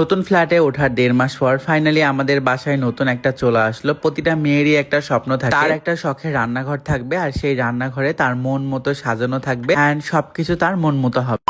নতুন ফ্ল্যাটে ওঠার দেড় মাস পর ফাইনালি আমাদের বাসায় নতুন একটা চলে আসলো। প্রতিটা মেয়েরই একটা স্বপ্ন থাকে। তার একটা শখের রান্নাঘর থাকবে আর সেই রান্নাঘরে তার মন মতো সাজানো থাকবে। অ্যান্ড সবকিছু তার মন মতো হবে।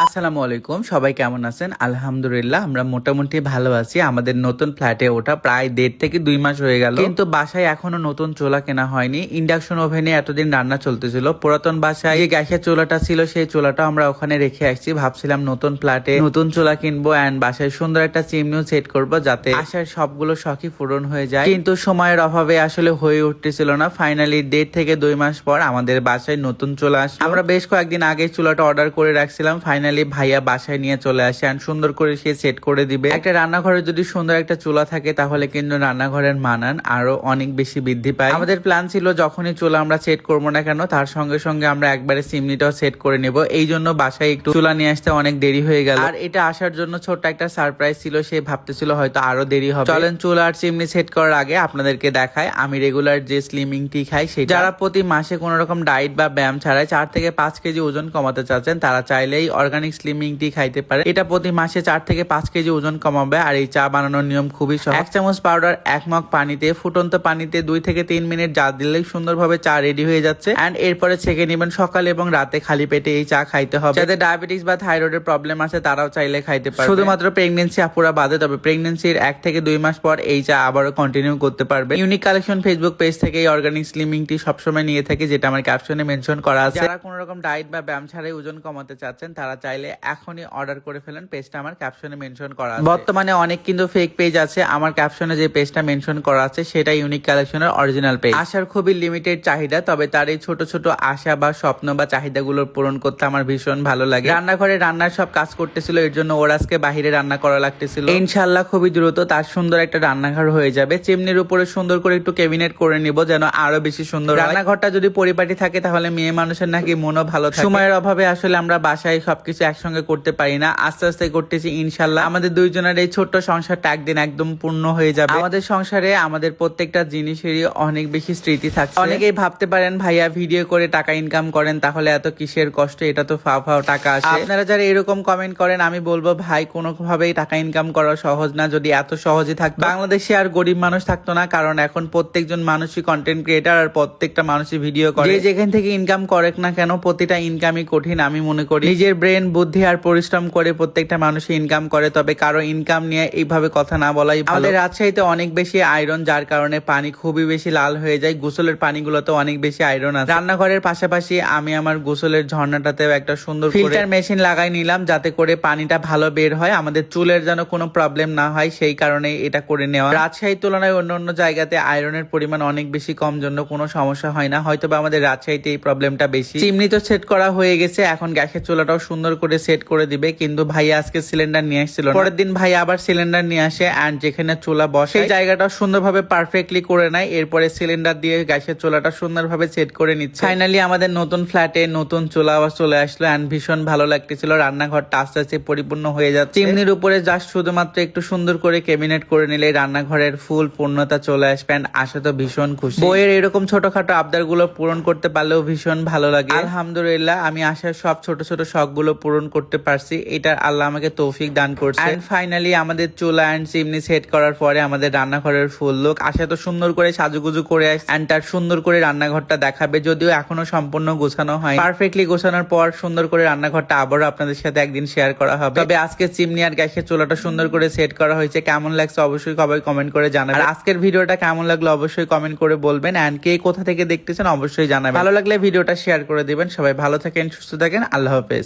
আসসালামু আলাইকুম, সবাই কেমন আছেন? আলহামদুলিল্লাহ, আমরা মোটামুটি ভালো আছি। আমাদের নতুন ফ্ল্যাটে ওঠা প্রায় দেড় থেকে দুই মাস হয়ে গেল। কিন্তু বাসায় এখনও নতুন চুলা কেনা হয়নি। ইন্ডাকশন ওভেনে এতদিন রান্না চলতেছিল। পুরাতন বাসায় যে গ্যাসের চুলাটা ছিল, সেই চুলাটা আমরা ওখানে রেখে আসছি। ভাবছিলাম নতুন ফ্ল্যাটে নতুন চোলা কিনবো অ্যান্ড বাসায় সুন্দর একটা চিমনিও সেট করব যাতে আসার সবগুলো শখই পূরণ হয়ে যায়। কিন্তু সময়ের অভাবে আসলে হয়ে উঠতেছিল না। ফাইনালি দেড় থেকে দুই মাস পর আমাদের বাসায় নতুন চুলা আমরা বেশ কয়েকদিন আগে চুলাটা অর্ডার করে রাখছিলাম। ফাইনালি ভাইয়া বাসায় নিয়ে চলে আসে আর সুন্দর করে সে সেট করে দিবে। একটা রান্নাঘরে যদি সুন্দর একটা চুলা থাকে, তাহলে কিন্তু রান্নাঘরের মানান আরও অনেক বেশি বৃদ্ধি পায়। আমাদের প্ল্যান ছিল যখনই চুলা আমরা সেট করব না কেন, তার সঙ্গে সঙ্গে আমরা একবারে সিমনিটাও সেট করে নেব। এই জন্য বাসায় একটু চুলা নিয়ে আসতে অনেক দেরি হয়ে গেল। আর এটা আসার জন্য ছোট্ট একটা সারপ্রাইজ ছিল, সে ভাবতেছিল হয়তো আরও দেরি হবে। চলেন চুলা আর চিমনি সেট করার আগে আপনাদেরকে দেখায় আমি রেগুলার যে স্লিমিং টি খাই, সেটা যারা প্রতি মাসে কোনো রকম ডায়েট বা ব্যায়াম ছাড়াই চার থেকে পাঁচ কেজি ওজন কমাতে চাচ্ছেন, তারা চাইলেই অর্গানিক স্লিমিং টি খাইতে পারে। এটা প্রতি মাসে চার থেকে পাঁচ কেজি ওজন কমাবে আর এই চা বানানোর নিয়ম খুবই সহজ। এক চামচ পাউডার এক মগ পানিতে, ফুটন্ত পানিতে দুই থেকে তিন মিনিট জাল দিলেই সুন্দরভাবে চা রেডি হয়ে যাচ্ছে। এন্ড এরপরে ছেঁকে নেবেন সকালে এবং রাতে খালি পেটে এই চা খাইতে হবে। যাদের ডায়াবেটিস বা থাইরয়েডের প্রবলেম আছে, তারাও চাইলে খাইতে পারে শুধুমাত্র প্রেগনেন্সি আপুরা বাদে, তবে প্রেগনেন্সির এক থেকে দুই মাস পর এই চা আবারও কন্টিনিউ করতে পারবে। ইউনিক কালেকশন ফেসবুক পেজ থেকে এই অর্গানিক স্লিমিং টি সবসময় নিয়ে থাকে, যেটা আমার ক্যাপশনে মেনশন করা আছে। যারা কোনো রকম ডায়েট বা ব্যায়াম ছাড়াই ওজন কমাতে চাচ্ছেন, তারা চাইলে এখনই অর্ডার করে ফেলেন। পেজটা আমার ক্যাপশনে মেনশন করা আছে। বর্তমানে অনেক কিন্তু ফেক পেজ আছে। আমার ক্যাপশনে যে পেজটা মেনশন করা আছে সেটা ইউনিক কালেকশনের অরিজিনাল পেজ আশার খুবই লিমিটেড চাহিদা তবে তার এই ছোট ছোট আশা বা স্বপ্ন বা চাহিদাগুলো পূরণ করতে আমার ভীষণ ভালো লাগে। রান্নাঘরে রান্নার সব কাজ করতেছিল এর জন্য ওর আজকে বাহিরে রান্না করা লাগতেছিল। ইনশাল্লাহ খুবই দ্রুত তার সুন্দর একটা রান্নাঘর হয়ে যাবে। চিমনির উপরে সুন্দর করে একটু ক্যাবিনেট করে নিব যেন আরও বেশি সুন্দর রান্নাঘরটা যদি পরিপাটি থাকে তাহলে মেয়ে মানুষের নাকি মনও ভালো থাকে। সময়ের অভাবে আসলে আমরা বাসায় সবকিছু একসঙ্গে করতে পারি না। আস্তে আস্তে করতেছি, ইনশাল্লাহ। আমাদের দুইজনের এই ছোট্ট সংসারটা একদিন একদম পূর্ণ হয়ে যাবে। আমাদের সংসারে আমাদের প্রত্যেকটা জিনিসেরই অনেক বেশি স্মৃতি থাকে অনেকেই ভাবতে পারেন, ভাইয়া ভিডিও করে টাকা ইনকাম করেন, তাহলে এত কিসের কষ্ট? এটা তো ফাও ফাও টাকা আসে। আপনারা যারা এরকম কমেন্ট করেন, আমি বলব, ভাই কোনো ভাবেই টাকা ইনকাম করা সহজ না, যদি এত সহজে থাকতো। বাংলাদেশে আর গরিব মানুষ থাকতো না, কারণ এখন প্রত্যেকজন মানুষই কন্টেন্ট ক্রিয়েটার আর প্রত্যেকটা মানুষই ভিডিও করে। যেখান থেকে ইনকাম করে না কেন, প্রতিটা ইনকামই কঠিন, আমি মনে করি। নিজের ব্রেন বুদ্ধি আর পরিশ্রম করে প্রত্যেকটা মানুষ ইনকাম করে তবে কারও ইনকাম নিয়ে এইভাবে কথা না বলাই ভালো। আমাদের রাজশাহীতে অনেক বেশি আয়রন যার কারণে পানি খুবই বেশি লাল হয়ে যায়। গোসলের পানিগুলোতে অনেক বেশি আয়রন আছে। রান্নাঘরের পাশাপাশি আমি আমার গোসলের ঝর্ণাটাতেও একটা সুন্দর ফিল্টার মেশিন লাগাই নিলাম যাতে করে পানিটা ভালো বের হয়। আমাদের চুলের যেন কোনো প্রবলেম না হয় সেই কারণে এটা করে নেওয়া। রাজশাহীর তুলনায় অন্য অন্য জায়গাতে আয়রনের পরিমাণ অনেক বেশি কম জন্য কোনো সমস্যা হয় না। হয়তো বা আমাদের রাজশাহীতে এই প্রবলেমটা বেশি। চিমনি তো সেট করা হয়ে গেছে এখন গ্যাসের চুলাটাও সুন্দর করে সেট করে দিবে। কিন্তু ভাই আজকে সিলিন্ডার নিয়ে আসছিল পরের দিন ভাই আবার সিলিন্ডার নিয়ে আসে অ্যান্ড যেখানে চুলা বসে, সেই জায়গাটা সুন্দরভাবে পারফেক্টলি করে নেয়। এরপরে সিলিন্ডার দিয়ে গ্যাসের চুলাটা সুন্দরভাবে সেট করে নিচ্ছে। ফাইনালি আমাদের নতুন ফ্ল্যাটে নতুন চুলা আবার চলে আসলো অ্যান্ড ভীষণ ভালো লাগতেছিল। রান্নাঘরটা আস্তে আস্তে পরিপূর্ণ হয়ে যাচ্ছে। চিমনির উপরে জাস্ট শুধুমাত্র একটু সুন্দর করে ক্যাবিনেট করে নিলে রান্নাঘরের ফুল পূর্ণতা চলে আসবে and আশা তো ভীষণ খুশি। বইয়ের এরকম ছোটখাটো আবদারগুলো পূরণ করতে পারলেও ভীষণ ভালো লাগে। আলহামদুলিল্লাহ, আমি আশার সব ছোট ছোট শখগুলো পূরণ করতে পারছি এটা আল্লাহ আমাকে তৌফিক দান করছে। ফাইনালি আমাদের চুলা এন্ড চিমনি সেট করার পরে আমাদের রান্নাঘরের ফুল লোক আশা তো সুন্দর করে সাজুগুজু করে এন্ড তার সুন্দর করে রান্নাঘরটা দেখাবে, যদিও এখনও সম্পূর্ণ গোছানো হয় পারফেক্টলি গোছানোর পর সুন্দর করে রান্নাঘরটা আবারও আপনাদের সাথে একদিন শেয়ার করা হবে। তবে আজকে চিমনি আর গ্যাসের চুলাটা সুন্দর করে সেট করা হয়েছে। কেমন লাগছে অবশ্যই সবাই কমেন্ট করে জানাবেন। আর আজকের ভিডিওটা কেমন লাগল অবশ্যই কমেন্ট করে বলবেন। এন্ড কে কোথা থেকে দেখতেছেন অবশ্যই জানাবেন। ভালো লাগলে ভিডিওটা শেয়ার করে দিবেন। সবাই ভালো থাকেন, সুস্থ থাকেন। আল্লাহ হাফেজ।